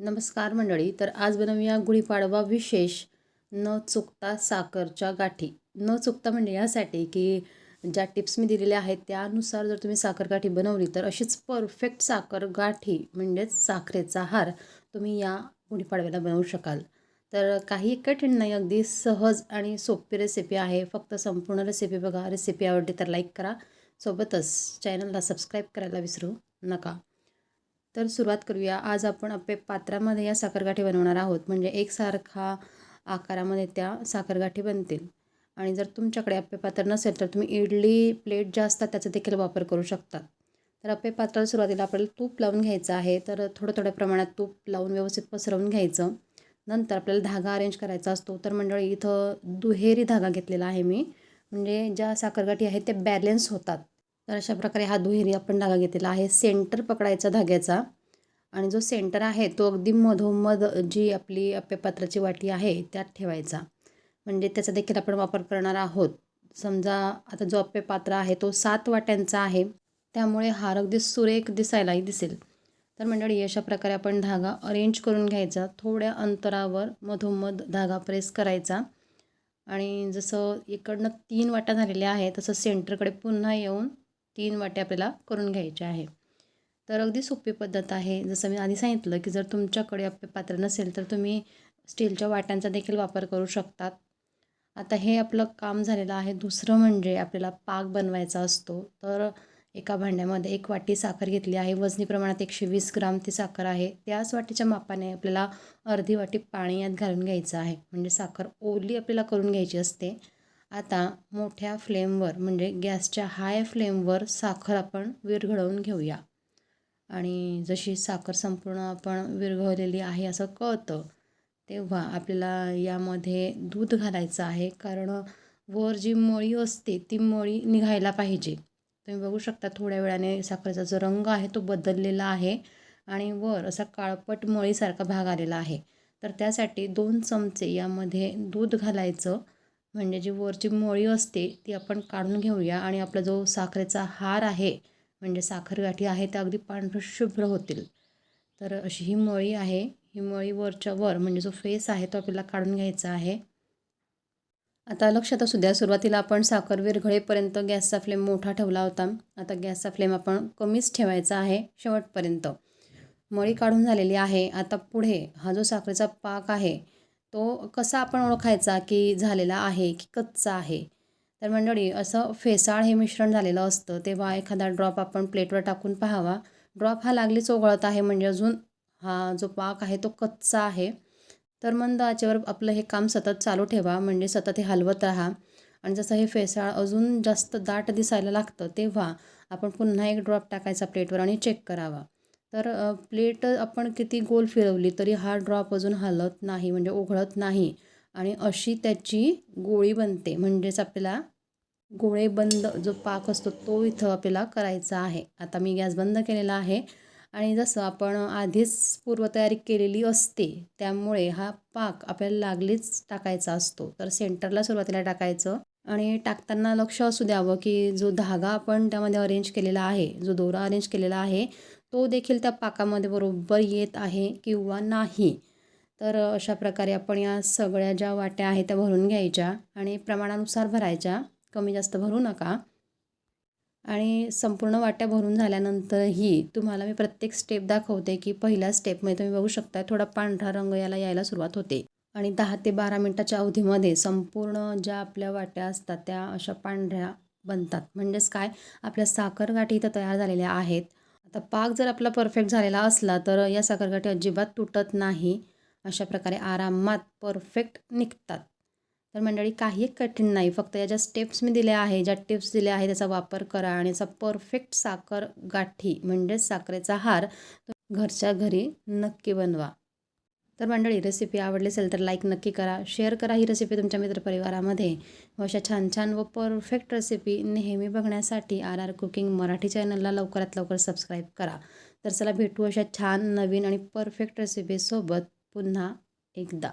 नमस्कार मंडळी तर आज बनवूया गुढीपाडवा विशेष न चुकता साखरच्या गाठी. न चुकता म्हणजे यासाठी की ज्या टिप्स मी दिलेल्या आहेत त्यानुसार जर तुम्ही साखर गाठी बनवली तर अशीच परफेक्ट साखर गाठी म्हणजेच साखरेचा हार तुम्ही या गुढीपाडव्याला बनवू शकाल. तर काही कठीण नाही अगदी सहज आणि सोपी रेसिपी आहे. फक्त संपूर्ण रेसिपी बघा. रेसिपी आवडली तर लाईक करा. सोबतच चॅनलला सबस्क्राईब करायला विसरू नका. तर सुरुवात करूया. आज आपण आपे पात्रामध्ये या साखरगाठी बनवणार आहोत. म्हणजे एकसारखा आकारामध्ये त्या साखरगाठी बनतील. आणि जर तुमच्याकडे अप्पे पात्र नसेल तर तुम्ही इडली प्लेट ज्या असतात त्याचा देखील वापर करू शकता. तर अप्पे पात्राला सुरुवातीला आपल्याला तूप लावून घ्यायचं आहे. तर थोडं थोड्या प्रमाणात तूप लावून व्यवस्थित पसरवून घ्यायचं. नंतर आपल्याला धागा अरेंज करायचा असतो. तर मंडळी इथं दुहेरी धागा घेतलेला आहे मी. म्हणजे ज्या साखरगाठी आहेत त्या बॅलेन्स होतात. तर अशा प्रकारे हा दुहेरी आपण धागा घेतलेला आहे. सेंटर पकडायचा धाग्याचा. आणि जो सेंटर आहे तो अगदी मधोमध जी आपली अप्यपात्राची वाटी आहे त्यात ठेवायचा. म्हणजे त्याचा देखील आपण वापर करणार आहोत. समजा आता जो अप्यपात्र आहे तो सात वाट्यांचा आहे. त्यामुळे हार अगदी सुरेख दिसायलाही दिसेल. तर मंडळी अशा प्रकारे आपण धागा अरेंज करून घ्यायचा. थोड्या अंतरावर मधोमध धागा प्रेस करायचा. आणि जसं इकडनं तीन वाट्या झालेल्या आहे तसं सेंटरकडे पुन्हा येऊन तीन वाटे आपल्याला करून घ्यायचे आहे. तर अगदी सोपी पद्धत आहे. जसं मी आधी सांगितलं की जर तुमच्याकडे आपले पात्र नसेल तर तुम्ही स्टीलच्या वाट्यांचा देखील वापर करू शकतात. आता हे आपलं काम झालेलं आहे. दुसरं म्हणजे आपल्याला पाक बनवायचा असतो. तर एका भांड्यामध्ये एक वाटी साखर घेतली आहे. वजनी प्रमाणात एकशे वीस ग्राम ती साखर आहे. त्याच वाटीच्या मापाने आपल्याला अर्धी वाटी पाणी यात घालून घ्यायचं आहे. म्हणजे साखर ओली आपल्याला करून घ्यायची असते. आता मोठ्या फ्लेमवर म्हणजे गॅसच्या हाय फ्लेमवर साखर आपण विरघळवून घेऊया. आणि जशी साखर संपूर्ण आपण विरघळलेली आहे असं कळतं तेव्हा आपल्याला यामध्ये दूध घालायचं आहे. कारण वर जी मळी असते ती मळी निघायला पाहिजे. तुम्ही बघू शकता थोड्या वेळाने साखरेचा जो रंग आहे तो बदललेला आहे. आणि वर असा काळपट मळीसारखा भाग आलेला आहे. तर त्यासाठी दोन चमचे यामध्ये दूध घालायचं. म्हणजे जी वरची मळी असते ती आपण काढून घेऊया आणि आपला जो साखरेचा हार आहे म्हणजे साखर गाठी आहे त्या अगदी पांढरं शुभ्र होतील. तर अशी ही मळी आहे. ही मळी वरच्या वर म्हणजे जो फेस आहे तो आपल्याला काढून घ्यायचा आहे. आता लक्षात असू द्या सुरुवातीला आपण साखर विरघळेपर्यंत गॅसचा फ्लेम मोठा ठेवला होता. आता गॅसचा फ्लेम आपण कमीच ठेवायचा आहे शेवटपर्यंत. मळी काढून झालेली आहे. आता पुढे हा जो साखरेचा पाक आहे तो कसा आपण ओळखायचा की झालेला आहे की कच्चा आहे? तर मंडळी असं फेसाळ हे मिश्रण झालेलं असतं तेव्हा एखादा ड्रॉप आपण प्लेटवर टाकून पाहावा. ड्रॉप हा लागलीच ओघळत आहे म्हणजे अजून हा जो पाक आहे तो कच्चा आहे. तर मंद आचेवर आपलं हे काम सतत चालू ठेवा म्हणजे सतत हे हलवत राहा. आणि जसं हे फेसाळ अजून जास्त दाट दिसायला लागतं तेव्हा आपण पुन्हा एक ड्रॉप टाकायचा प्लेटवर आणि चेक करावा. तर प्लेट आपण किती गोल फिरवली तरी हा ड्रॉप अजून हलत नाही म्हणजे ओघळत नाही. आणि अशी त्याची गोळी बनते म्हणजेच आपल्याला गोळेबंद जो पाक असतो तो इथं आपल्याला करायचा आहे. आता मी गॅस बंद केलेला आहे आणि जसं आपण आधीच पूर्वतयारी केलेली असते त्यामुळे हा पाक आपल्याला लागलीच टाकायचा असतो. तर सेंटरला सुरुवातीला टाकायचं आणि टाकताना लक्ष असू द्यावं की जो धागा आपण त्यामध्ये अरेंज केलेला आहे जो दोरा अरेंज केलेला आहे तो देखील त्या पाकामध्ये बरोबर येत आहे किंवा नाही. तर अशा प्रकारे आपण या सगळ्या ज्या वाट्या आहेत त्या भरून घ्यायच्या आणि प्रमाणानुसार भरायच्या. कमी जास्त भरू नका. आणि संपूर्ण वाट्या भरून झाल्यानंतरही तुम्हाला मी प्रत्येक स्टेप दाखवते की पहिल्या स्टेपमध्ये तुम्ही बघू शकता थोडा पांढरा रंग याला यायला सुरुवात होते. आणि दहा ते बारा मिनटाच्या अवधीमध्ये संपूर्ण ज्या आपल्या वाट्या असतात त्या अशा पांढऱ्या बनतात. म्हणजेच काय? आपल्या साखरगाठी इथं तयार झालेल्या आहेत. आता पाक जर आपला परफेक्ट झालेला असला तर या साखरगाठी अजिबात तुटत नाही. अशा प्रकारे आरामात परफेक्ट निघतात. तर मंडळी काही कठीण नाही. फक्त या ज्या स्टेप्स मी दिल्या आहे ज्या टिप्स दिल्या आहे त्याचा वापर करा आणि याचा परफेक्ट साखर गाठी म्हणजेच साखरेचा हार घरच्या घरी नक्की बनवा. तर मंडळी रेसिपी आवडली असेल तर लाईक नक्की करा. शेअर करा ही रेसिपी तुमच्या मित्रपरिवारामध्ये. व अशा छान छान व परफेक्ट रेसिपी नेहमी बघण्यासाठी आर आर कुकिंग मराठी चॅनलला लवकरात लवकर सबस्क्राईब करा. तर चला भेटू अशा छान नवीन आणि परफेक्ट रेसिपीसोबत पुन्हा एकदा.